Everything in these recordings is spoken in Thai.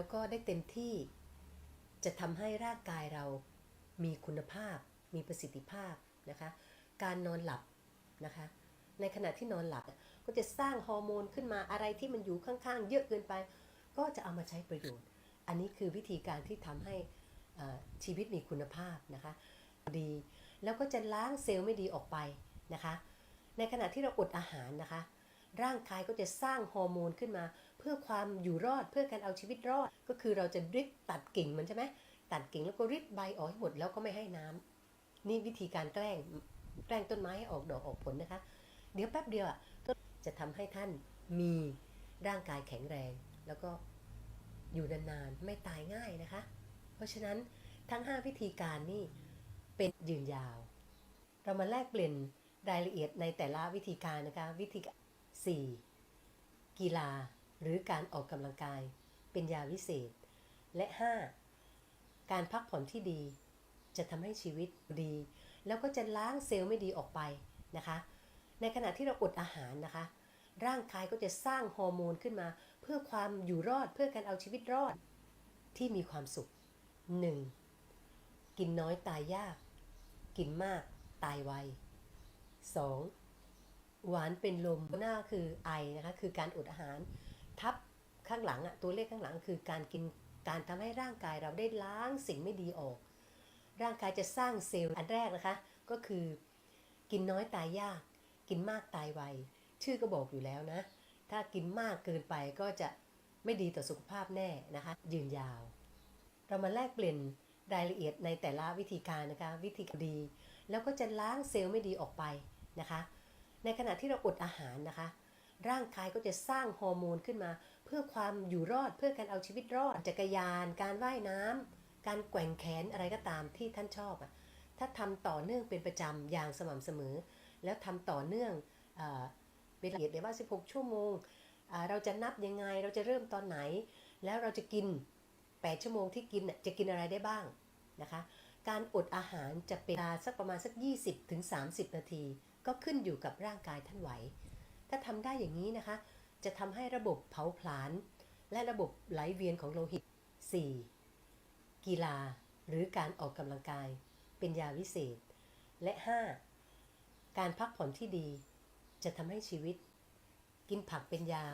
แล้วก็ได้เต็มที่ จะทำให้ร่างกายเรามีคุณภาพ มีประสิทธิภาพนะคะ การนอนหลับนะคะ ในขณะที่นอนหลับก็จะสร้างฮอร์โมนขึ้นมาอะไรที่มันอยู่ข้างๆ เยอะเกินไป ก็จะเอามาใช้ประโยชน์ อันนี้คือวิธีการที่ทำให้ชีวิตมีคุณภาพนะคะ ดี แล้วก็จะล้างเซลล์ไม่ดีออกไปนะคะ ในขณะที่เราอดอาหารนะคะ ร่างกายก็จะสร้างฮอร์โมนขึ้นมา เพื่อความอยู่รอดเพื่อการเอาชีวิตรอด ก็คือเราจะริดตัดกิ่งมันใช่ไหมตัดกิ่งแล้วก็ริดใบออกให้หมดแล้วก็ไม่ให้น้ำนี่วิธีการแกล้งแกล้งต้นไม้ให้ออกดอกออกผลนะคะ เดี๋ยวแป๊บเดียวอะต้นจะทำให้ท่านมีร่างกายแข็งแรง แล้วก็อยู่นานๆไม่ตายง่ายนะคะ เพราะฉะนั้นทั้ง 5 วิธีการนี่เป็นยืนยาว เรามาแลกเปลี่ยนรายละเอียดในแต่ละวิธีการนะคะวิธี 4. กีฬาหรือการออกกำลังกายเป็นยาวิเศษ และ 5. การพักผ่อนที่ดี จะทำให้ชีวิตดี แล้วก็จะล้างเซลล์ไม่ดีออกไปนะคะ ในขณะที่เราอดอาหารนะคะ ร่างกายก็จะสร้างฮอร์โมนขึ้นมา เพื่อความอยู่รอดเพื่อการเอาชีวิตรอดที่มีความสุข 1. กินน้อยตายยาก กินมากตายไว 2. หวานเป็นลมหน้าคือไอนะคะคือการอดอาหาร ทับข้างหลังอะตัวเลขข้างหลังคือการกินการทำให้ร่างกายเราได้ล้างสิ่งไม่ดีออก ร่างกายจะสร้างเซลล์อันแรกนะคะ ก็คือกินน้อยตายยาก กินมากตายไวชื่อก็บอกอยู่แล้วนะ ถ้ากินมากเกินไปก็จะไม่ดีต่อสุขภาพแน่นะคะ ยืนยาว เรามาแลกเปลี่ยนรายละเอียดในแต่ละวิธีการนะคะ วิธีดี แล้วก็จะล้างเซลล์ไม่ดีออกไปนะคะ ในขณะที่เราอดอาหารนะคะ ร่างกายก็จะสร้างฮอร์โมนขึ้นมา เพื่อความอยู่รอดเพื่อการเอาชีวิตรอดจักรยาน การว่ายน้ำการแกว่งแขนอะไรก็ตามที่ท่านชอบอะถ้าทำต่อเนื่องเป็นประจำอย่างสม่ำเสมอ แล้วทำต่อเนื่องเออเวลาละเอียดเลยว่า 16 ชั่วโมง เราจะนับยังไงเราจะเริ่มตอนไหน แล้วเราจะกิน 8 ชั่วโมงที่กินจะกินอะไรได้บ้างนะคะ การอดอาหารจะเป็นเวลาสักประมาณสัก 20ถึง30 นาที ก็ขึ้นอยู่กับร่างกายท่านไหว ถ้าทำได้อย่างนี้นะคะ จะทำให้ระบบเผาผลาญและระบบไหลเวียนของโลหิต 4. กีฬาหรือการออกกำลังกาย เป็นยาวิเศษ และ 5. การพักผ่อนที่ดี จะทำให้ชีวิต กินผักเป็นยา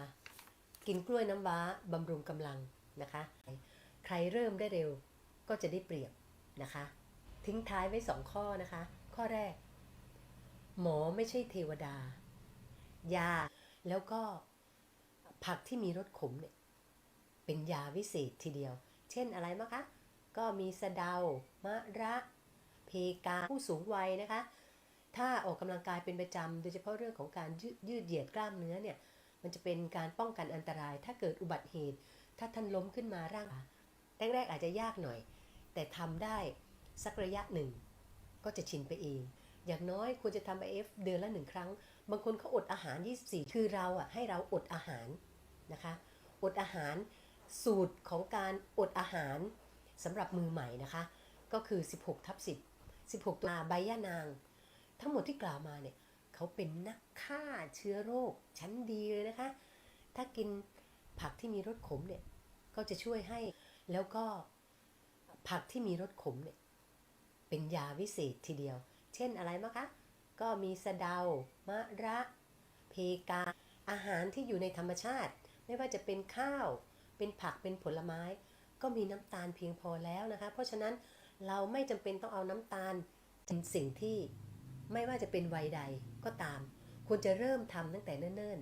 กินกล้วยน้ำว้าบำรุงกำลังนะคะ ใครเริ่มได้เร็วก็จะได้เปรียบนะคะ ทิ้งท้ายไว้สองข้อนะคะ ข้อแรก หมอไม่ใช่เทวดา ยา แล้วก็ผักที่มีรสขมเนี่ย เป็นยาวิเศษทีเดียว เช่นอะไรมะคะ ก็มีสะเดามะระ เพกา ผู้สูงวัยนะคะ ถ้าออกกำลังกายเป็นประจำ โดยเฉพาะเรื่องของการยืดยืดเหยียดกล้ามเนื้อเนี่ย มันจะเป็นการป้องกันอันตราย ถ้าเกิดอุบัติเหตุ ถ้าท่านล้มขึ้นมาร่างแรกๆอาจจะยากหน่อย แต่ทำได้สักระยะหนึ่ง ก็จะชินไปเอง อย่างน้อยควรจะทำ IF เดือนละหนึ่งครั้ง บางคนเขาอดอาหาร 24 คือเราอะให้เราอดอาหารนะคะ อดอาหารสูตรของการอดอาหารสำหรับมือใหม่นะคะ ก็คือ 16ทับ10 16ตัวใบย่านาง ทั้งหมดที่กล่าวมาเนี่ยเขาเป็นนักฆ่าเชื้อโรคชั้นดีเลยนะคะ ถ้ากินผักที่มีรสขมเนี่ยก็จะช่วยให้แล้วก็ผักที่มีรสขมเนี่ยเป็นยาวิเศษทีเดียว เช่นอะไรมะคะ ก็มีสะเดา มะระ เพกา อาหารที่อยู่ในธรรมชาติ ไม่ว่าจะเป็นข้าว เป็นผัก เป็นผลไม้ ก็มีน้ำตาลเพียงพอแล้วนะคะ เพราะฉะนั้นเราไม่จำเป็นต้องเอาน้ำตาลเป็นสิ่งที่ไม่ว่าจะเป็นวัยใดก็ตาม ควรจะเริ่มทำตั้งแต่เนิ่น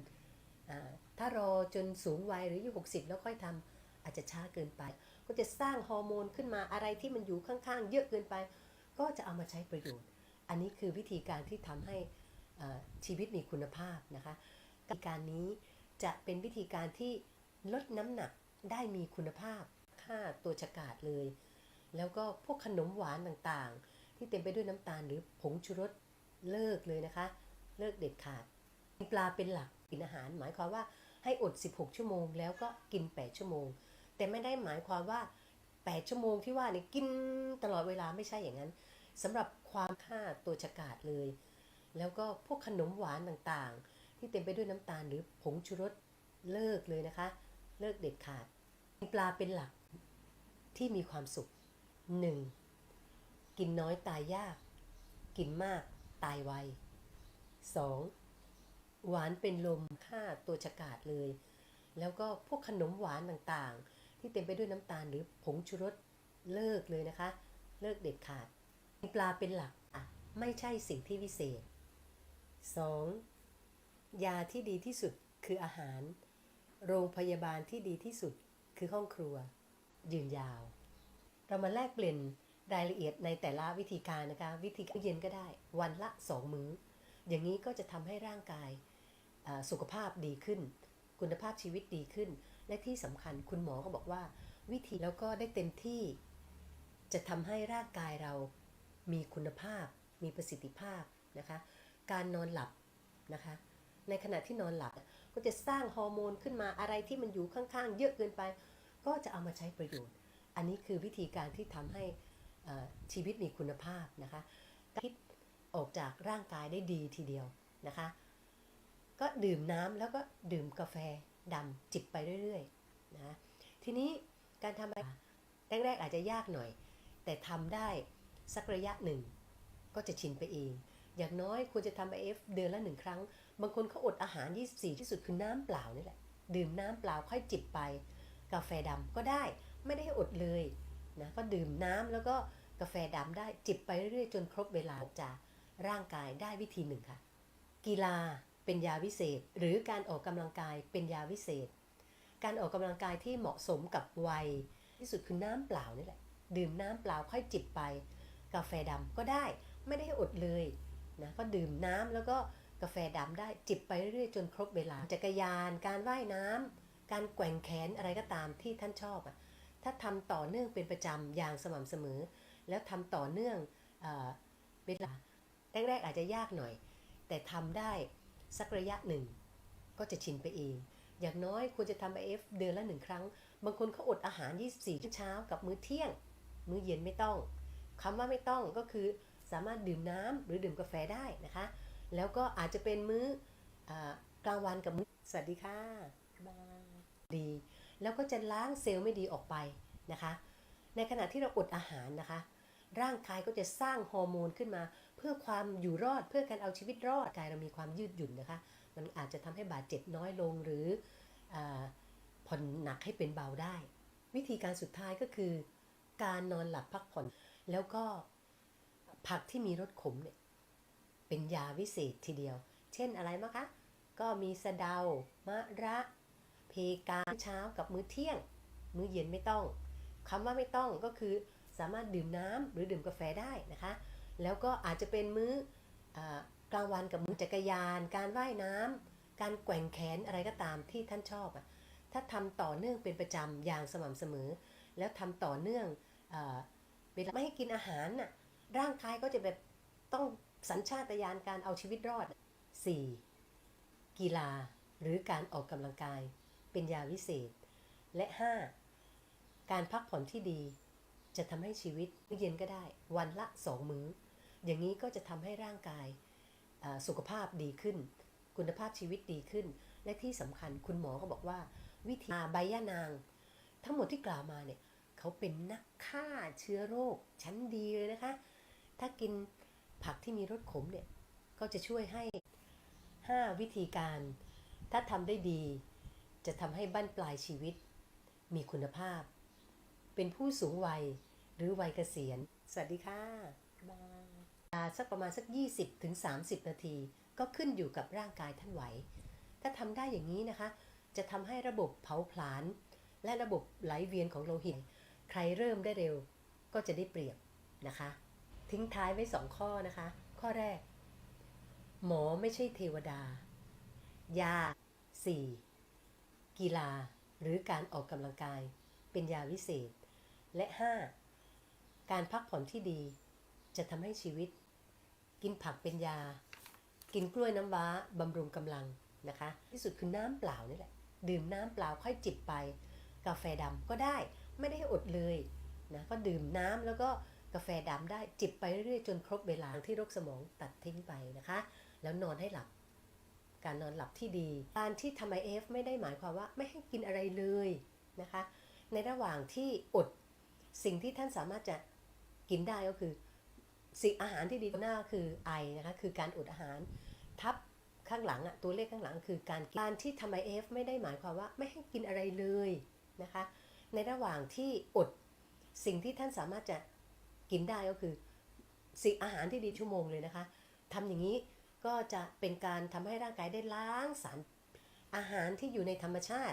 ๆ ถ้ารอจนสูงวัยหรืออายุ60 แล้วค่อยทำอาจจะช้าเกินไป ก็จะสร้างฮอร์โมนขึ้นมาอะไรที่มันอยู่ข้างๆ เยอะเกินไป ก็จะเอามาใช้ประโยชน์ อันนี้คือวิธีการที่ทำให้ชีวิตมีคุณภาพนะคะวิธีการนี้จะเป็นวิธีการที่ลดน้ำหนักได้มีคุณภาพค่าตัวฉกาดเลย แล้วก็พวกขนมหวานต่างๆ ที่เต็มไปด้วยน้ำตาลหรือผงชูรสเลิกเลยนะคะ เลิกเด็ดขาดกินปลาเป็นหลักกินอาหาร หมายความว่าให้อด 16 ชั่วโมง แล้วก็กิน 8 ชั่วโมง แต่ไม่ได้หมายความว่า 8 ชั่วโมงที่ว่านี่กินตลอดเวลาไม่ใช่อย่างนั้นสำหรับ ความค่าตัวฉกาดเลย แล้วก็พวกขนมหวานต่างๆ ที่เต็มไปด้วยน้ำตาลหรือผงชูรสเลิกเลยนะคะ เลิกเด็ดขาดกินปลาเป็นหลักที่มีความสุข 1. กินน้อยตายยาก กินมากตายไว 2. หวานเป็นลมฆ่าตัวฉกาดเลย แล้วก็พวกขนมหวานต่างๆ ที่เต็มไปด้วยน้ำตาลหรือผงชูรสเลิกเลยนะคะ เลิกเด็ดขาด ปลาเป็นหลักอะไม่ใช่สิ่งที่วิเศษ 2. ยาที่ดีที่สุดคืออาหาร โรงพยาบาลที่ดีที่สุดคือห้องครัว ยืนยาว เรามาแลกเปลี่ยนรายละเอียดในแต่ละวิธีการนะคะ วิธีเย็นก็ได้ วันละสองมื้อ อย่างนี้ก็จะทำให้ร่างกายสุขภาพดีขึ้น คุณภาพชีวิตดีขึ้น และที่สำคัญคุณหมอก็บอกว่า วิธีแล้วก็ได้เต็มที่ จะทำให้ร่างกายเรา มีคุณภาพ มีประสิทธิภาพนะคะ การนอนหลับนะคะ ในขณะที่นอนหลับก็จะสร้างฮอร์โมนขึ้นมาอะไรที่มันอยู่ข้างๆ เยอะเกินไป ก็จะเอามาใช้ประโยชน์ อันนี้คือวิธีการที่ทำให้ชีวิตมีคุณภาพนะคะพิษออกจากร่างกายได้ดีทีเดียวนะคะ ก็ดื่มน้ำแล้วก็ดื่มกาแฟดำจิบไปเรื่อยๆนะทีนี้การทำอะไรแรกๆอาจจะยากหน่อย แต่ทำได้ สักระยะหนึ่ง ก็จะชินไปเอง อย่างน้อยควรจะทำ IF เดือนละหนึ่งครั้ง บางคนเขาอดอาหาร 24 ที่สุดคือน้ำเปล่านี่แหละ ดื่มน้ำเปล่าค่อยจิบไป กาแฟดำก็ได้ไม่ได้อดเลยนะก็ดื่มน้ำแล้วก็กาแฟดำได้จิบไปเรื่อยๆ จนครบเวลาจาร่างกายได้วิธีหนึ่งค่ะ กีฬาเป็นยาวิเศษ หรือการออกกำลังกายเป็นยาวิเศษ การออกกำลังกายที่เหมาะสมกับวัย ที่สุดคือน้ำเปล่านี่แหละ ดื่มน้ำเปล่าค่อยจิบไป กาแฟดำก็ได้ไม่ได้อดเลยนะก็ดื่มน้ำแล้วก็กาแฟดำได้จิบไปเรื่อยๆ จนครบเวลาจักรยาน การว่ายน้ำการแกว่งแขนอะไรก็ตามที่ท่านชอบอะถ้าทำต่อเนื่องเป็นประจำอย่างสม่ำเสมอ แล้วทำต่อเนื่องเอเวลาแรกๆอาจจะยากหน่อย แต่ทำได้สักระยะหนึ่ง ก็จะชินไปเอง อย่างน้อยควรจะทำ IF เดือนละหนึ่งครั้ง บางคนเขาอดอาหาร 24ชั่วเช้ากับมื้อเที่ยง มื้อเย็นไม่ต้อง คำว่าไม่ต้องก็คือสามารถดื่มน้ำหรือดื่มกาแฟได้นะคะ แล้วก็อาจจะเป็นมื้ออากลางวันกับมื้อสวัสดีค่ะบ๊ายบายดี แล้วก็จะล้างเซลล์ไม่ดีออกไปนะคะ ในขณะที่เราอดอาหารนะคะ ร่างกายก็จะสร้างฮอร์โมนขึ้นมา เพื่อความอยู่รอดเพื่อการเอาชีวิตรอดกายเรามีความยืดหยุ่นนะคะ มันอาจจะทำให้บาดเจ็บน้อยลงหรืออาผ่อนหนักให้เป็นเบาได้ วิธีการสุดท้ายก็คือ การนอนหลับพักผ่อน แล้วก็ผักที่มีรสขมเนี่ยเป็นยาวิเศษทีเดียว เช่นอะไรมางคะ ก็มีสะเดา มะระ เพกาเช้ากับมื้อเที่ยง มื้อเย็นไม่ต้องคำว่าไม่ต้องก็คือสามารถดื่มน้ำหรือดื่มกาแฟได้นะคะ แล้วก็อาจจะเป็นมื้อกลางวันกับมือจักรยาน การว่ายน้ำการแกว่งแขนอะไรก็ตามที่ท่านชอบอะถ้าทำต่อเนื่องเป็นประจำอย่างสม่ำเสมอ แล้วทำต่อเนื่องอ เวลาไม่ให้กินอาหารน่ะร่างกายก็จะแบบต้องสัญชาตญาณการเอาชีวิตรอด 4. กีฬาหรือการออกกำลังกาย เป็นยาวิเศษ และ 5. การพักผ่อนที่ดี จะทำให้ชีวิตเย็นก็ได้ วันละสองมื้อ อย่างนี้ก็จะทำให้ร่างกายสุขภาพดีขึ้น คุณภาพชีวิตดีขึ้น และที่สำคัญคุณหมอก็บอกว่า วิธีใบย่านาง ทั้งหมดที่กล่าวมาเนี่ย เขาเป็นนักฆ่าเชื้อโรคชั้นดีเลยนะคะ ถ้ากินผักที่มีรสขมเนี่ย ก็จะช่วยให้ 5 วิธีการ ถ้าทำได้ดี จะทำให้บั้นปลายชีวิต มีคุณภาพ เป็นผู้สูงวัยหรือวัยเกษียณ สวัสดีค่ะบายาสักประมาณสัก 20ถึง30 นาที ก็ขึ้นอยู่กับร่างกายท่านไหว ถ้าทำได้อย่างนี้นะคะ จะทำให้ระบบเผาผลาญและระบบไหลเวียนของโลหิต ใครเริ่มได้เร็วก็จะได้เปรียบนะคะ ทิ้งท้ายไว้สองข้อนะคะ ข้อแรก หมอไม่ใช่เทวดา ยา 4. กีฬาหรือการออกกำลังกาย เป็นยาวิเศษ และ 5. การพักผ่อนที่ดี จะทำให้ชีวิต กินผักเป็นยา กินกล้วยน้ำว้าบำรุงกำลังนะคะ ที่สุดคือน้ำเปล่านี่แหละ ดื่มน้ำเปล่าค่อยจิบไป กาแฟดำก็ได้ ไม่ได้ให้อดเลยนะก็ดื่มน้ำแล้วก็กาแฟดำได้จิบไปเรื่อยๆ จนครบเวลาที่โรคสมองตัดทิ้งไปนะคะ แล้วนอนให้หลับ การนอนหลับที่ดีการที่ทำไอเอฟไม่ได้หมายความว่าไม่ให้กินอะไรเลยนะคะ ในระหว่างที่อดสิ่งที่ท่านสามารถจะกินได้ก็คือ สิ่งอาหารที่ดีหน้าคือไอนะคะคือการอดอาหารทับข้างหลังอะตัวเลขข้างหลังคือการการที่ทำไอเอฟไม่ได้หมายความว่าไม่ให้กินอะไรเลยนะคะ ในระหว่างที่อดสิ่งที่ท่านสามารถจะกินได้ก็คือ สิ่งอาหารที่ดีชั่วโมงเลยนะคะทำอย่างนี้ก็จะเป็นการทำให้ร่างกายได้ล้างสารอาหารที่อยู่ในธรรมชาติ